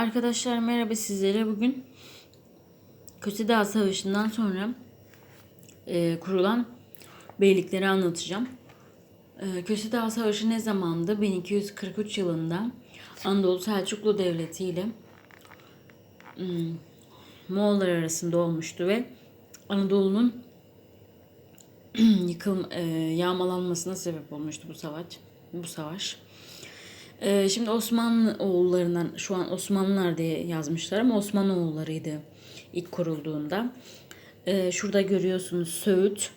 Arkadaşlar merhaba sizlere bugün Kösedağ Savaşı'ndan sonra e, kurulan beylikleri anlatacağım. E, Kösedağ Savaşı ne zamandı? 1243 yılında Anadolu Selçuklu Devleti ile hmm, Moğollar arasında olmuştu ve Anadolu'nun yıkıl e, yağmalanmasına sebep olmuştu bu savaş. Bu savaş. Ee, şimdi Osmanlı oğullarından şu an Osmanlılar diye yazmışlar ama Osmanlı oğullarıydı ilk kurulduğunda. Ee, şurada görüyorsunuz Söğüt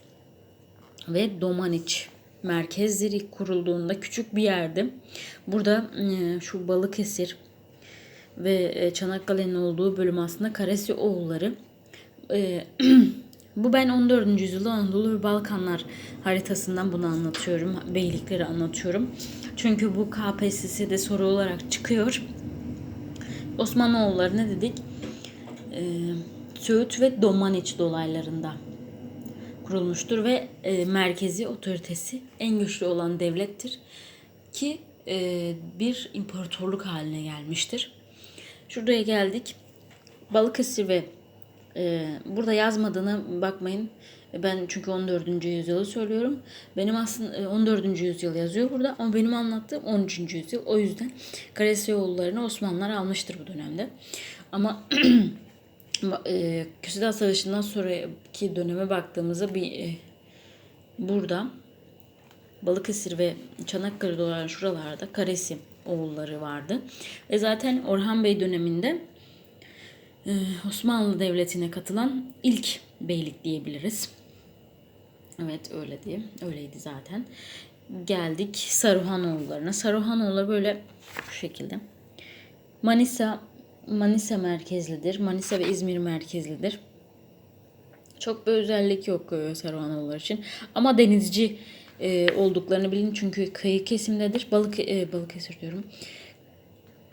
ve Domaniç merkezdir ilk kurulduğunda küçük bir yerdi. Burada e, şu Balıkesir ve e, Çanakkale'nin olduğu bölüm aslında Karesi oğulları. E, bu ben 14. yüzyılda Anadolu ve Balkanlar haritasından bunu anlatıyorum. Beylikleri anlatıyorum. Çünkü bu KPSS'de soru olarak çıkıyor. Osmanoğulları ne dedik? Ee, Söğüt ve Domaniç dolaylarında kurulmuştur ve e, merkezi otoritesi en güçlü olan devlettir ki e, bir imparatorluk haline gelmiştir. Şuraya geldik. Balıkesir ve e, burada yazmadığına bakmayın. Ben çünkü 14. yüzyılı söylüyorum. Benim aslında 14. yüzyıl yazıyor burada ama benim anlattığım 13. yüzyıl. O yüzden Karaseyoğullarını Osmanlılar almıştır bu dönemde. Ama e, Küsüdağ Savaşı'ndan sonraki döneme baktığımızda bir e, burada Balıkesir ve Çanakkale dolar şuralarda Karesi oğulları vardı. Ve zaten Orhan Bey döneminde e, Osmanlı Devleti'ne katılan ilk beylik diyebiliriz. Evet öyle diye. Öyleydi zaten. Geldik Saruhanoğullarına. Saruhanoğulları böyle şu şekilde. Manisa Manisa merkezlidir. Manisa ve İzmir merkezlidir. Çok bir özellik yok e, Saruhanoğulları için. Ama denizci e, olduklarını bilin çünkü kıyı kesimdedir. Balık e, Balıkesir diyorum.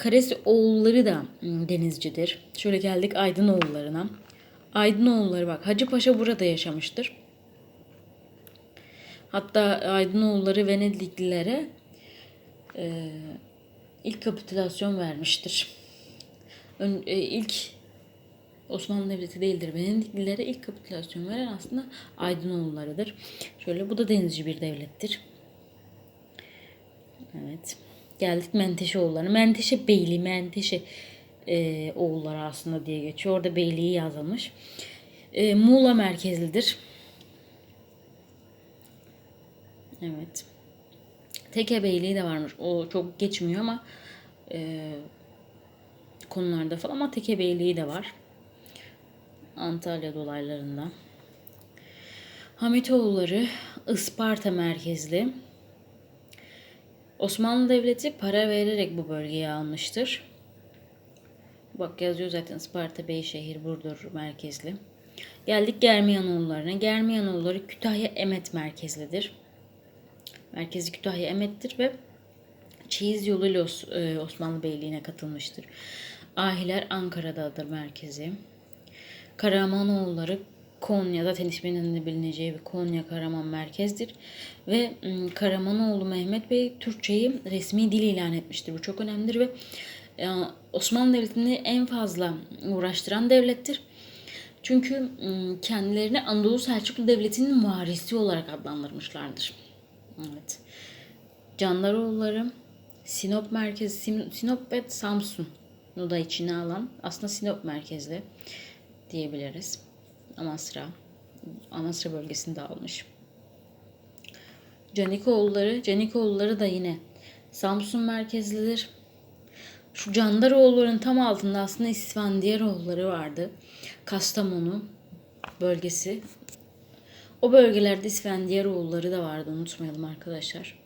Karesi oğulları da denizcidir. Şöyle geldik Aydınoğullarına. Aydınoğulları bak Hacı Paşa burada yaşamıştır. Hatta Aydınoğulları Venediklilere e, ilk kapitülasyon vermiştir. Ön, e, ilk Osmanlı Devleti değildir. Venediklilere ilk kapitülasyon veren aslında Aydınoğullarıdır. Şöyle bu da denizci bir devlettir. Evet. Geldik Menteşe oğullarına. Menteşe Beyliği, Menteşe e, oğulları aslında diye geçiyor. Orada Beyliği yazılmış. E, Muğla merkezlidir. Evet. Teke Beyliği de varmış. O çok geçmiyor ama e, konularda falan ama Teke Beyliği de var. Antalya dolaylarında. Hamitoğulları Isparta merkezli. Osmanlı Devleti para vererek bu bölgeyi almıştır. Bak yazıyor zaten Isparta Beyşehir Burdur merkezli. Geldik Germiyanoğullarına. Germiyanoğulları Kütahya Emet merkezlidir. Merkezi Kütahya Emet'tir ve Çeyiz yoluyla e, Osmanlı Beyliği'ne katılmıştır. Ahiler Ankara'dadır merkezi. Karamanoğulları Konya'da isminin de bilineceği bir Konya Karaman merkezdir. Ve Karamanoğlu Mehmet Bey Türkçeyi resmi dil ilan etmiştir. Bu çok önemlidir ve e, Osmanlı Devleti'ni en fazla uğraştıran devlettir. Çünkü kendilerini Anadolu Selçuklu Devleti'nin varisi olarak adlandırmışlardır. Evet. Candaroğulları Sinop merkezi, Sinop ve Samsun'u da içine alan aslında Sinop merkezli diyebiliriz. Amasra, Amasra bölgesinde almış. Canikoğulları, Canikoğulları da yine Samsun merkezlidir. Şu Candaroğulların tam altında aslında İsfandiyaroğulları vardı. Kastamonu bölgesi o bölgelerde İsfendiyaroğulları da vardı unutmayalım arkadaşlar.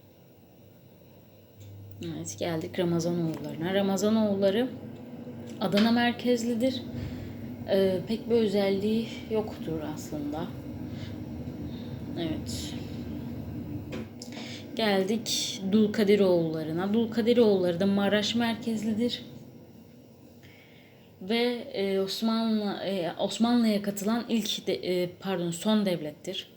Evet geldik Ramazanoğullarına. Ramazanoğulları Adana merkezlidir. Ee, pek bir özelliği yoktur aslında. Evet. Geldik Dulkadiroğullarına. Dulkadiroğulları da Maraş merkezlidir ve e, Osmanlı e, Osmanlı'ya katılan ilk de, e, pardon son devlettir.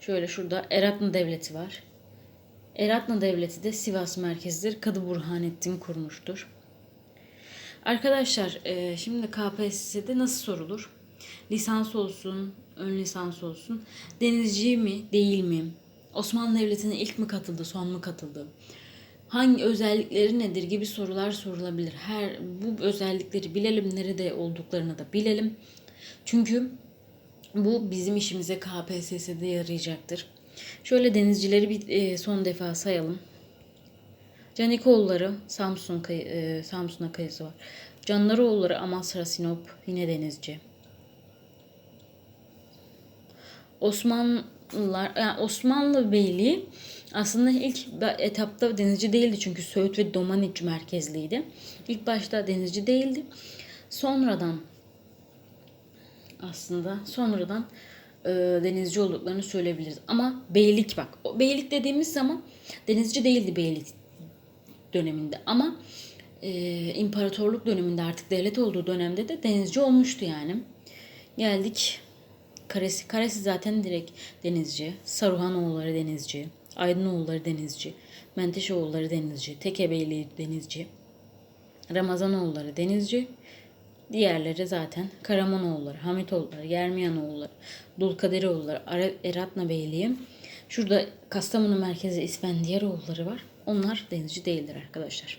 Şöyle şurada Eratlı Devleti var. Eratna Devleti de Sivas merkezlidir. Kadı Burhanettin kurmuştur. Arkadaşlar e, şimdi KPSS'de nasıl sorulur? Lisans olsun, ön lisans olsun. Denizci mi, değil mi? Osmanlı Devleti'ne ilk mi katıldı, son mu katıldı? Hangi özellikleri nedir gibi sorular sorulabilir. Her bu özellikleri bilelim, nerede olduklarını da bilelim. Çünkü bu bizim işimize KPSS'de yarayacaktır. Şöyle denizcileri bir e, son defa sayalım. Canikoğulları Samsun e, Samsun'a kayısı var. Canlaroğulları Amasra Sinop yine denizci. Osmanlılar yani Osmanlı Beyliği aslında ilk etapta denizci değildi çünkü Söğüt ve Domaniç merkezliydi. İlk başta denizci değildi. Sonradan aslında sonradan e, denizci olduklarını söyleyebiliriz. Ama beylik bak. O beylik dediğimiz zaman denizci değildi beylik döneminde ama e, imparatorluk döneminde artık devlet olduğu dönemde de denizci olmuştu yani. Geldik Karesi. Karesi zaten direkt denizci. Saruhanoğulları denizci. Aydınoğulları denizci. Menteşoğulları denizci. Tekebeyli denizci. Ramazanoğulları denizci. Diğerleri zaten Karamanoğulları, Hamitoğulları, Germiyanoğulları, Dulkaderoğulları, Ara- Eratna Beyliği. Şurada Kastamonu merkezi İspendiyaroğulları var. Onlar denizci değildir arkadaşlar.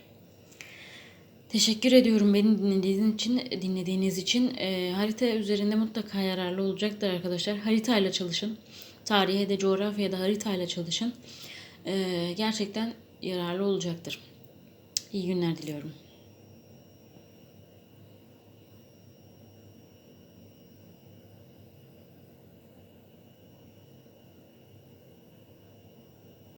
Teşekkür ediyorum beni dinlediğiniz için, dinlediğiniz için. Ee, harita üzerinde mutlaka yararlı olacaktır arkadaşlar. Haritayla çalışın. Tarihe de coğrafyaya da haritayla çalışın. Ee, gerçekten yararlı olacaktır. İyi günler diliyorum.